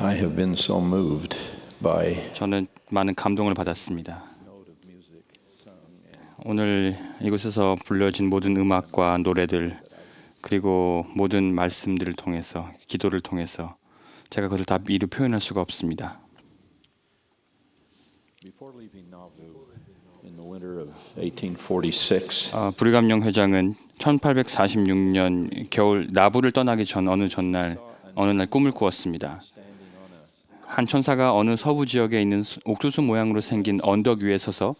I have been so moved by 저는 많은 감동을 받았습니다. 오늘 이곳에서 불려진 모든 음악과 노래들 그리고 모든 말씀들을 통해서 기도를 통해서 제가 그들 다 이루 표현할 수가 없습니다. of 1846. 어, 브리감령 회장은 1846년 겨울 나부를 떠나기 전 어느 전날 어느 날 꿈을 꾸었습니다. 한 천사가 어느 서부 지역에 있는 수- 옥수수 모양으로 생긴 언덕 위에 서서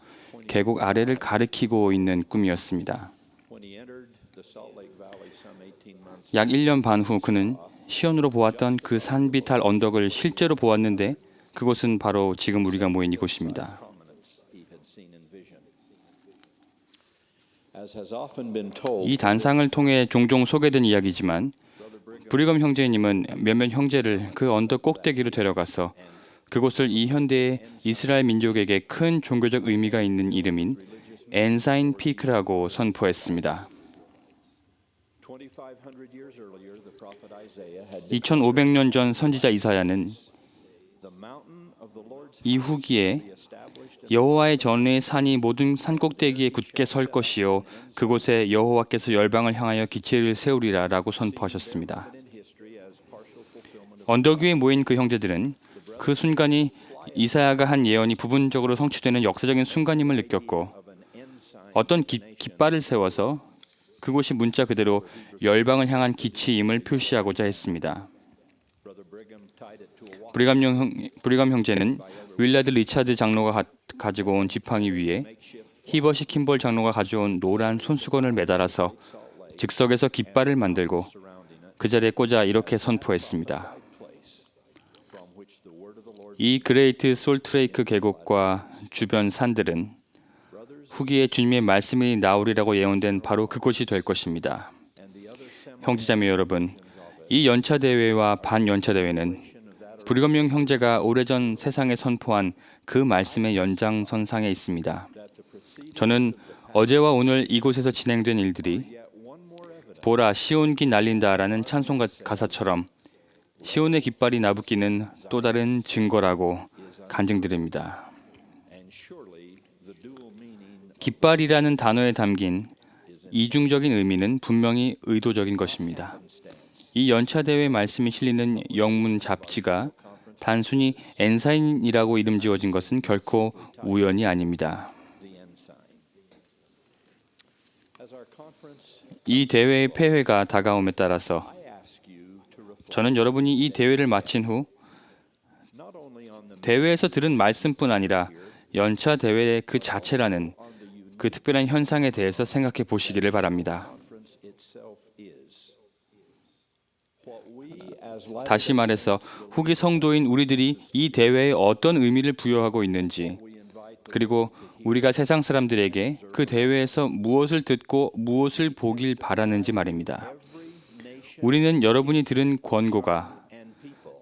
계곡 아래를 가리키고 있는 꿈이었습니다. When he entered the Salt Lake Valley some 18 months 약 1년 반 후 그는 시온으로 보았던 그 산비탈 언덕을 실제로 보았는데 그곳은 바로 지금 우리가 모인 이곳입니다. 이 단상을 통해 종종 소개된 이야기지만 브리검 형제님은 몇몇 형제를 그 언덕 꼭대기로 데려가서 그곳을 이 현대의 이스라엘 민족에게 큰 종교적 의미가 있는 이름인 엔사인 피크라고 선포했습니다. 2,500 years earlier, the prophet Isaiah had 2500년 전 선지자 이사야는 이 후기에 여호와의 전의 산이 모든 산 꼭대기에 굳게 설 것이요 그곳에 여호와께서 열방을 향하여 기체를 세우리라라고 선포하셨습니다. 언덕 위에 모인 그 형제들은 그 순간이 이사야가 한 예언이 부분적으로 성취되는 역사적인 순간임을 느꼈고. 어떤 기, 깃발을 세워서 그곳이 문자 그대로 열방을 향한 기치임을 표시하고자 했습니다. 브리감, 형, 브리감 형제는 윌라드 리차드 장로가 가, 가지고 온 지팡이 위에 히버시 킴볼 장로가 가져온 노란 손수건을 매달아서 즉석에서 깃발을 만들고 그 자리에 꽂아 이렇게 선포했습니다. place from which the word of the Lord 이 그레이트 솔트레이크 계곡과 주변 산들은 후기에 주님의 말씀이 나오리라고 예언된 바로 그곳이 될 것입니다. 형제자매 여러분, 이 연차 대회와 반연차 대회는 불검령 형제가 오래전 세상에 선포한 그 말씀의 연장선상에 있습니다. 저는 어제와 오늘 이곳에서 진행된 일들이 보라 시온기 날린다라는 찬송 가- 가사처럼 시온의 깃발이 나부끼는 또 다른 증거라고 간증드립니다. 깃발이라는 단어에 담긴 이중적인 의미는 분명히 의도적인 것입니다. 이 연차 대회 말씀이 실리는 영문 잡지가 단순히 엔사인이라고 이름 지어진 것은 결코 우연이 아닙니다. 이 대회의 폐회가 다가옴에 따라서 I ask you to reflect 저는 여러분이 이 대회를 마친 후 대회에서 들은 말씀뿐 아니라 연차 대회 그 자체라는 그 특별한 현상에 대해서 생각해 보시기를 바랍니다. 다시 말해서 후기 성도인 우리들이 이 대회에 어떤 의미를 부여하고 있는지 그리고 우리가 세상 사람들에게 그 대회에서 무엇을 듣고 무엇을 보길 바라는지 말입니다. 우리는 여러분이 들은 권고가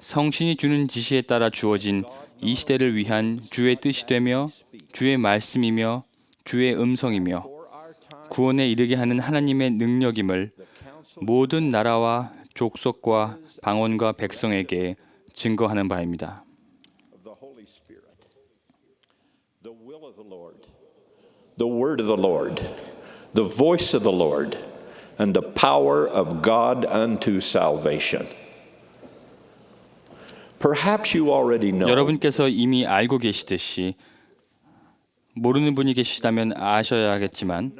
성신이 주는 지시에 따라 주어진 이 시대를 위한 주의 뜻이 되며 주의 말씀이며 주의 음성이며 구원에 이르게 하는 하나님의 능력임을 모든 나라와 족속과 방언과 백성에게 증거하는 바입니다. And the power of God unto salvation. Perhaps you already know 여러분께서 이미 알고 계시듯이 모르는 분이 계시다면 아셔야겠지만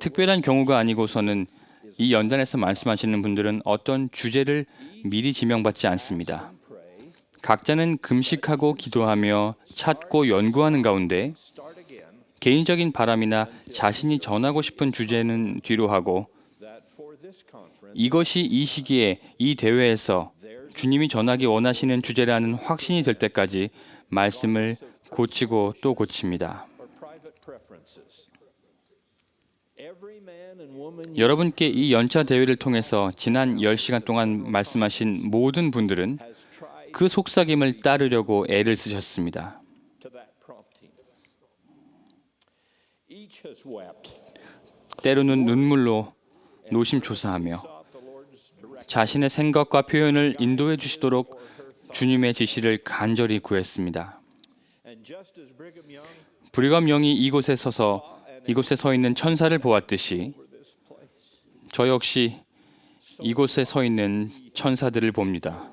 특별한 경우가 아니고서는 이 연단에서 말씀하시는 분들은 어떤 주제를 미리 지명받지 않습니다. 각자는 금식하고 기도하며 찾고 연구하는 가운데 개인적인 바람이나 자신이 전하고 싶은 주제는 뒤로 하고 이것이 이 시기에 이 대회에서 주님이 전하기 원하시는 주제라는 확신이 들 때까지 말씀을 고치고 또 고칩니다. 여러분께 이 연차 대회를 통해서 지난 10시간 동안 말씀하신 모든 분들은 그 속삭임을 따르려고 애를 쓰셨습니다. 때로는 눈물로 노심초사하며. 자신의 생각과 표현을 인도해 주시도록 주님의 지시를 간절히 구했습니다. 브리검 영이 이곳에 서서 이곳에 서 있는 천사를 보았듯이 저 역시 이곳에 서 있는 천사들을 봅니다.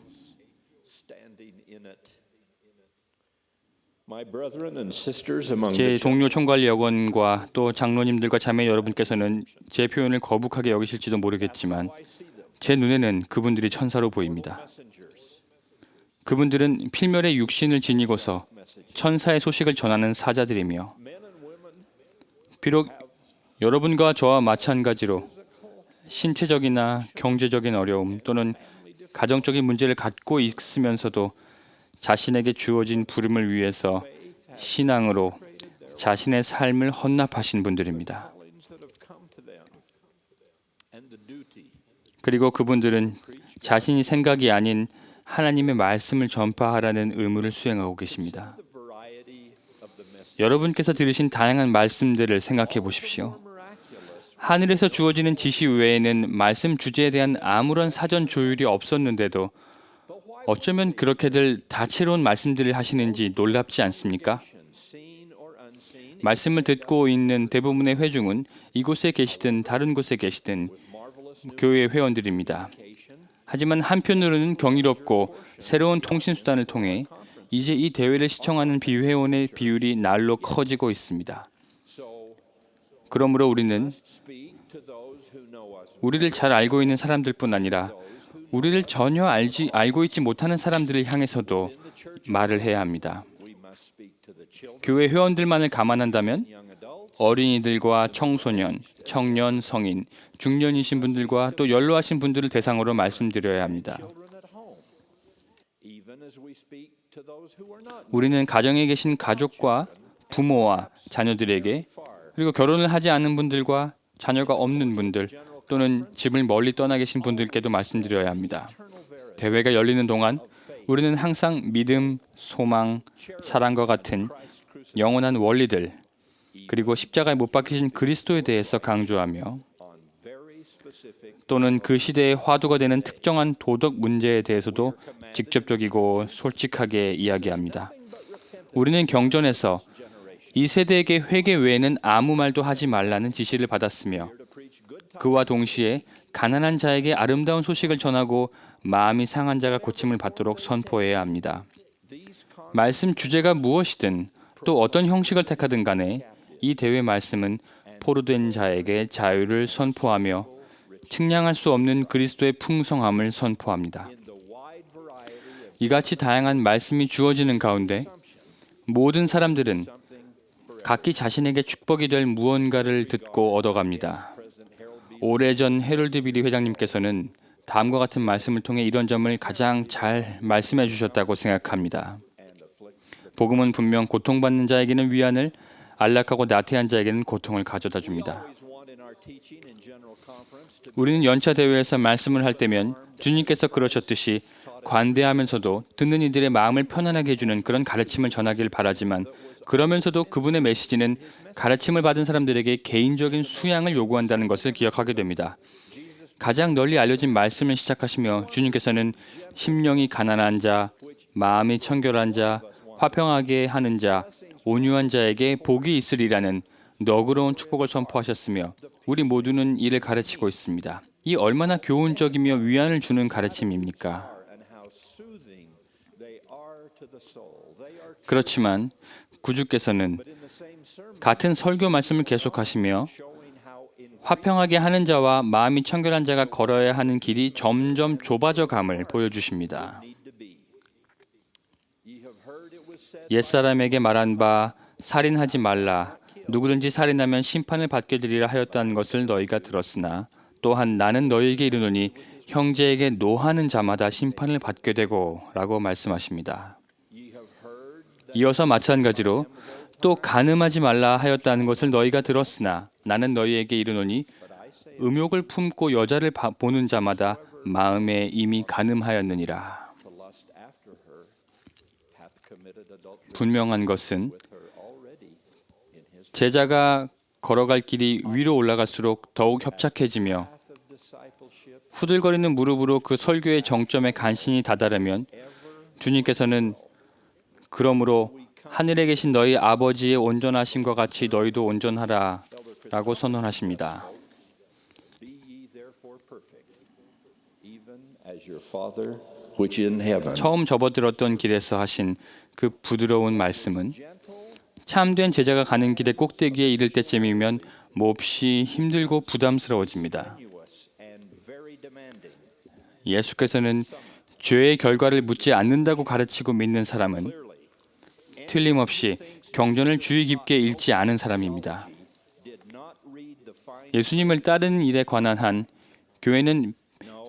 제 동료 총괄 여건과 또 장로님들과 자매 여러분께서는 제 표현을 거북하게 여기실지도 모르겠지만 제 눈에는 그분들이 천사로 보입니다. 그분들은 필멸의 육신을 지니고서 천사의 소식을 전하는 사자들이며 비록 여러분과 저와 마찬가지로 신체적이나 경제적인 어려움 또는 가정적인 문제를 갖고 있으면서도 자신에게 주어진 부름을 위해서 신앙으로 자신의 삶을 헌납하신 분들입니다. 그리고 그분들은 자신이 생각이 아닌 하나님의 말씀을 전파하라는 의무를 수행하고 계십니다. 여러분께서 들으신 다양한 말씀들을 생각해 보십시오. 하늘에서 주어지는 지시 외에는 말씀 주제에 대한 아무런 사전 조율이 없었는데도 어쩌면 그렇게들 다채로운 말씀들을 하시는지 놀랍지 않습니까? 말씀을 듣고 있는 대부분의 회중은 이곳에 계시든 다른 곳에 계시든 교회 회원들입니다. 하지만 한편으로는 경이롭고 새로운 통신 수단을 통해 이제 이 대회를 시청하는 비회원의 비율이 날로 커지고 있습니다. 그러므로 우리는. 우리를 잘 알고 있는 사람들뿐 아니라 우리를 전혀 알지 알고 있지 못하는 사람들을 향해서도 말을 해야 합니다. 교회 회원들만을 감안한다면 어린이들과 청소년, 청년, 성인, 중년이신 분들과 또 연로하신 분들을 대상으로 말씀드려야 합니다. 우리는 가정에 계신 가족과 부모와 자녀들에게 그리고 결혼을 하지 않은 분들과 자녀가 없는 분들 또는 집을 멀리 떠나 계신 분들께도 말씀드려야 합니다. 대회가 열리는 동안 우리는 항상 믿음, 소망, 사랑과 같은 영원한 원리들 그리고 십자가에 못 박히신 그리스도에 대해서 강조하며 또는 그 시대의 화두가 되는 특정한 도덕 문제에 대해서도 직접적이고 솔직하게 이야기합니다. 우리는 경전에서 이 세대에게 회개 외에는 아무 말도 하지 말라는 지시를 받았으며 그와 동시에 가난한 자에게 아름다운 소식을 전하고 마음이 상한 자가 고침을 받도록 선포해야 합니다. 말씀 주제가 무엇이든 또 어떤 형식을 택하든 간에 이 대회 말씀은 포로된 자에게 자유를 선포하며 측량할 수 없는 그리스도의 풍성함을 선포합니다. 이같이 다양한 말씀이 주어지는 가운데 모든 사람들은 각기 자신에게 축복이 될 무언가를 듣고 얻어갑니다. 오래전 헤럴드 비리 회장님께서는 다음과 같은 말씀을 통해 이런 점을 가장 잘 말씀해 주셨다고 생각합니다. 복음은 분명 고통받는 자에게는 위안을, 안락하고 나태한 자에게는 고통을 가져다 줍니다. 우리는 연차 대회에서 말씀을 할 때면 주님께서 그러셨듯이 관대하면서도 듣는 이들의 마음을 편안하게 해주는 그런 가르침을 전하길 바라지만 그러면서도 그분의 메시지는 가르침을 받은 사람들에게 개인적인 수양을 요구한다는 것을 기억하게 됩니다. 가장 널리 알려진 말씀을 시작하시며 주님께서는 심령이 가난한 자, 마음이 청결한 자, 화평하게 하는 자, 온유한 자에게 복이 있으리라는 너그러운 축복을 선포하셨으며 우리 모두는 이를 가르치고 있습니다. 이 얼마나 교훈적이며 위안을 주는 가르침입니까? 그렇지만 구주께서는 같은 설교 말씀을 계속하시며 화평하게 하는 자와 마음이 청결한 자가 걸어야 하는 길이 점점 좁아져 감을 보여주십니다. 옛사람에게 말한 바 살인하지 말라 누구든지 살인하면 심판을 받게 되리라 하였다는 것을 너희가 들었으나 또한 나는 너희에게 이르노니 형제에게 노하는 자마다 심판을 받게 되고 라고 말씀하십니다. 이어서 마찬가지로 또 가늠하지 말라 하였다는 것을 너희가 들었으나 나는 너희에게 이르노니 음욕을 품고 여자를 바- 보는 자마다 마음에 이미 가늠하였느니라. 분명한 것은 제자가 걸어갈 길이 위로 올라갈수록 더욱 협착해지며 후들거리는 무릎으로 그 설교의 정점에 간신히 다다르면 주님께서는 그러므로 하늘에 계신 너희 아버지의 온전하심과 같이 너희도 선언하십니다. Is in heaven. 처음 접어들었던 길에서 하신 그 부드러운 말씀은 참된 제자가 가는 길의 꼭대기에 이를 때쯤이면 몹시 힘들고 부담스러워집니다. 예수께서는 죄의 결과를 묻지 않는다고 가르치고 믿는 사람은 틀림없이 경전을 주의 깊게 읽지 않은 사람입니다. 예수님을 따르는 일에 관한 한 교회는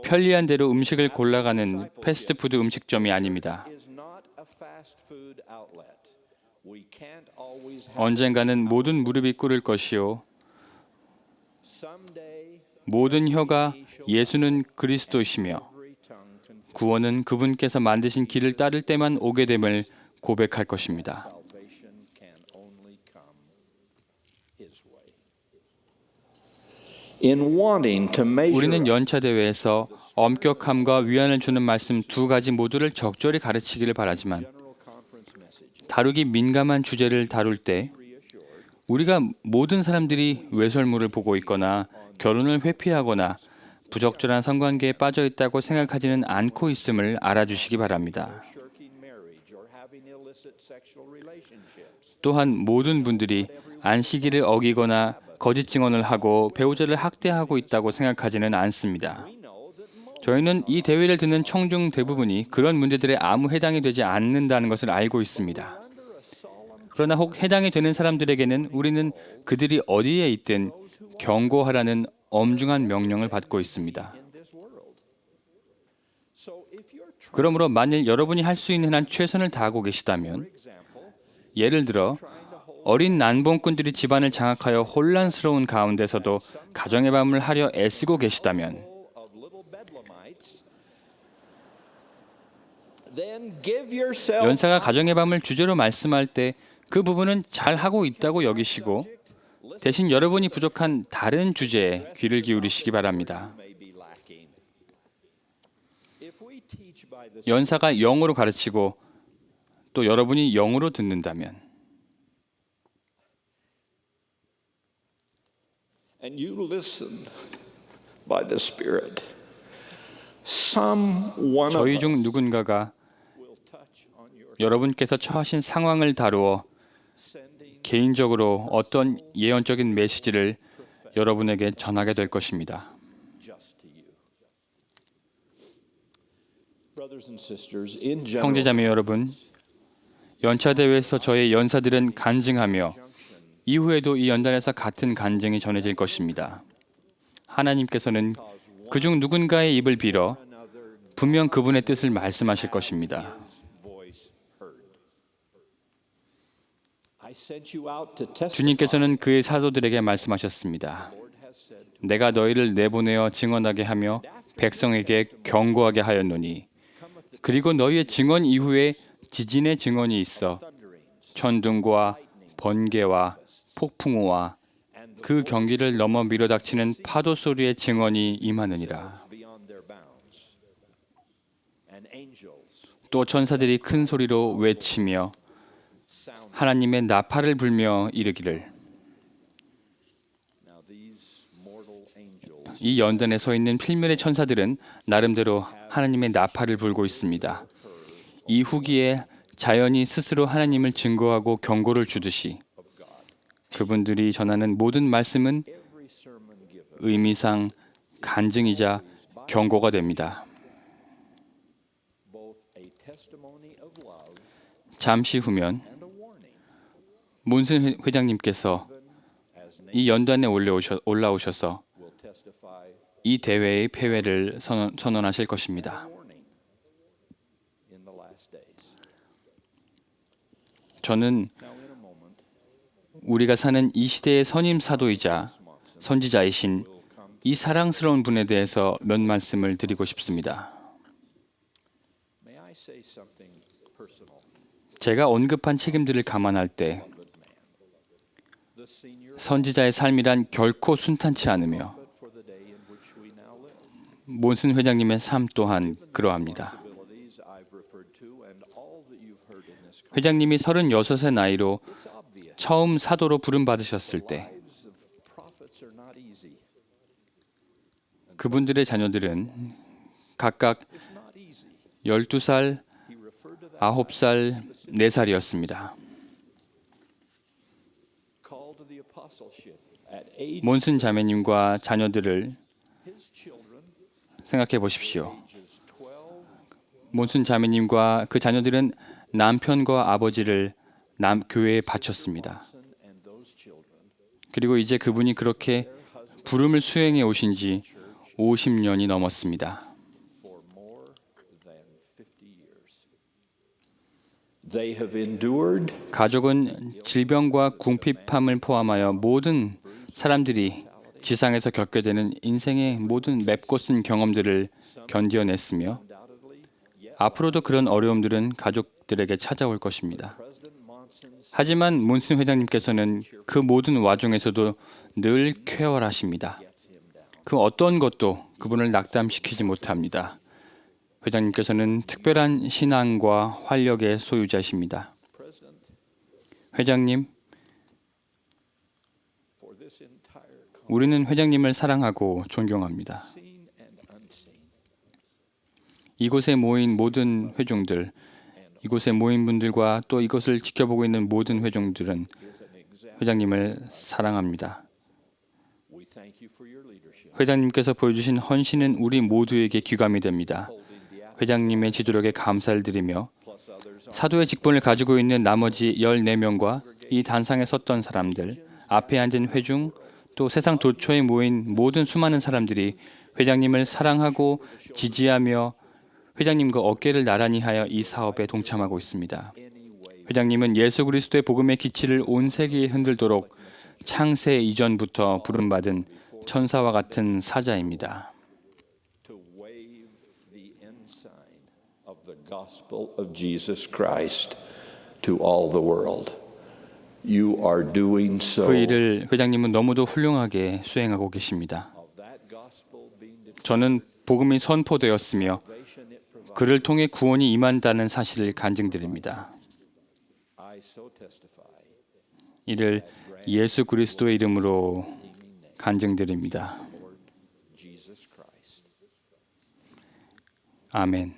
편리한 대로 음식을 골라가는 패스트푸드 음식점이 아닙니다. 언젠가는 모든 무릎이 꿇을 것이요 모든 혀가 예수는 그리스도이시며 구원은 그분께서 만드신 길을 따를 때만 오게 됨을 고백할 것입니다. 우리는 연차 대회에서 엄격함과 위안을 주는 말씀 두 가지 모두를 적절히 가르치기를 바라지만 다루기 민감한 주제를 다룰 때 우리가 모든 사람들이 외설물을 보고 있거나 결혼을 회피하거나 부적절한 성관계에 빠져 있다고 생각하지는 않고 있음을 알아주시기 바랍니다. 또한 모든 분들이 안식일을 어기거나 거짓 증언을 하고 배우자를 학대하고 있다고 생각하지는 않습니다. 저희는 이 대회를 듣는 청중 대부분이 그런 문제들에 아무 해당이 되지 않는다는 것을 알고 있습니다. 그러나 혹 해당이 되는 사람들에게는 우리는 그들이 어디에 있든 경고하라는 엄중한 명령을 받고 있습니다. 그러므로 만일 여러분이 할 수 있는 한 최선을 다하고 계시다면 예를 들어 어린 난봉꾼들이 집안을 장악하여 혼란스러운 가운데서도 가정의 밤을 하려 애쓰고 계시다면 연사가 가정의 밤을 주제로 말씀할 때 그 부분은 잘 하고 있다고 여기시고 대신 여러분이 부족한 다른 주제에 귀를 기울이시기 바랍니다. 연사가 영어로 가르치고 또 여러분이 영어로 듣는다면 and you listen by the Spirit, some one of 저희 중 누군가가 여러분께서 처하신 상황을 다루어 개인적으로 어떤 예언적인 메시지를 여러분에게 전하게 될 것입니다. 형제자매 여러분, 연차 대회에서 저의 연사들은 간증하며 이후에도 이 연단에서 같은 간증이 전해질 것입니다. 하나님께서는 그중 누군가의 입을 빌어 분명 그분의 뜻을 말씀하실 것입니다. 주님께서는 그의 사도들에게 말씀하셨습니다. 내가 너희를 내보내어 증언하게 하며 백성에게 경고하게 하였노니 그리고 너희의 증언 이후에 지진의 증언이 있어 천둥과 번개와 폭풍우와 그 경기를 넘어 밀어닥치는 파도 소리의 증언이 임하느니라. 또 천사들이 큰 소리로 외치며. 하나님의 나팔을 불며 이르기를 이 연단에 서 있는 필멸의 천사들은 나름대로 하나님의 나팔을 불고 있습니다. 이 후기에 자연이 스스로 하나님을 증거하고 경고를 주듯이 그분들이 전하는 모든 말씀은 의미상 간증이자 경고가 됩니다. 잠시 후면 회- 회장님께서 이 연단에 올라오셔, 올라오셔서 이 대회의 폐회를 선언, 선언하실 것입니다. 저는 우리가 사는 이 시대의 선임 사도이자 선지자이신 이 사랑스러운 분에 대해서 몇 말씀을 드리고 싶습니다. 제가 언급한 책임들을 감안할 때 선지자의 삶이란 결코 순탄치 않으며. 몬슨 회장님의 삶 또한 그러합니다. 회장님이 36의 나이로 처음 사도로 부름 받으셨을 때. 그분들의 자녀들은 각각 It's not easy. 12살, He referred to that 9살, 4살이었습니다. call to the apostleship at age 몬슨 자매님과 자녀들을 생각해 보십시오. ages 12 몬슨 자매님과 그 자녀들은 남편과 아버지를 남 교회에 바쳤습니다. 그리고 이제 그분이 그렇게 부름을 수행해 오신 지 50년이 넘었습니다. for more than 50 years. They have endured 가족은 질병과 궁핍함을 포함하여 모든 사람들이 지상에서 겪게 되는 인생의 모든 맵고 쓴 경험들을 견뎌냈으며 앞으로도 그런 어려움들은 가족 들에게 찾아올 것입니다. 하지만 몬슨 회장님께서는 그 모든 와중에서도 늘 쾌활하십니다. 그 어떤 것도 그분을 낙담시키지 못합니다. 회장님께서는 특별한 신앙과 활력의 소유자십니다. 회장님, 우리는 회장님을 사랑하고 존경합니다. 이곳에 모인 모든 회중들, 이곳에 모인 분들과 또 이것을 지켜보고 있는 모든 회중들은. 회장님을 사랑합니다. 회장님께서 보여주신 헌신은 우리 모두에게 귀감이 됩니다. 회장님의 지도력에 감사를 드리며 사도의 직분을 가지고 있는 나머지 14명과 이 단상에 섰던 사람들, 앞에 앉은 회중, 또 세상 도처에 모인 모든 수많은 사람들이 회장님을 사랑하고 지지하며 회장님과 어깨를 나란히 하여 이 사업에 동참하고 있습니다. 회장님은 예수 그리스도의 복음의 기치를 온 세계에 흔들도록 창세 이전부터 부름받은 천사와 같은 사자입니다. 그 일을 회장님은 너무도 훌륭하게 수행하고 계십니다. 저는 복음이 선포되었으며. 그를 통해 구원이 임한다는 사실을 간증드립니다. 이를 예수 그리스도의 이름으로 간증드립니다. 아멘.